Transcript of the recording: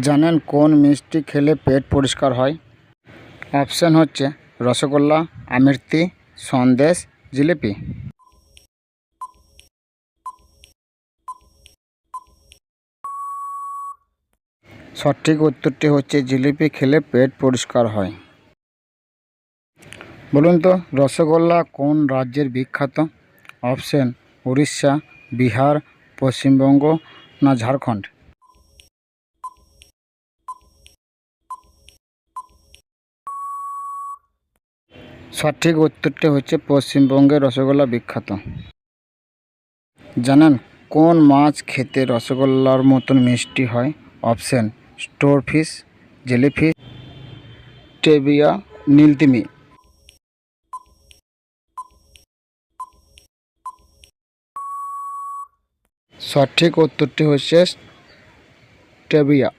জানেন কোন মিষ্টি খেলে পেট পরিষ্কার হয়? অপশান হচ্ছে রসগোল্লা আমৃতি সন্দেশ, জিলিপি। সঠিক উত্তরটি হচ্ছে জিলিপি খেলে পেট পরিষ্কার হয়। বলুন তো, রসগোল্লা কোন রাজ্যের বিখ্যাত? অপশন, উড়িষ্যা, বিহার, পশ্চিমবঙ্গ না ঝাড়খণ্ড? সঠিক উত্তরটি হচ্ছে পশ্চিমবঙ্গের রসগোল্লা বিখ্যাত। জানেন কোন মাছ খেতে রসগোল্লার মতন মিষ্টি হয়? অপশন, স্টোরফিশ, জেলিফিশ, টেবিয়া, নীলতিমি। সঠিক উত্তরটি হচ্ছে টেবিয়া।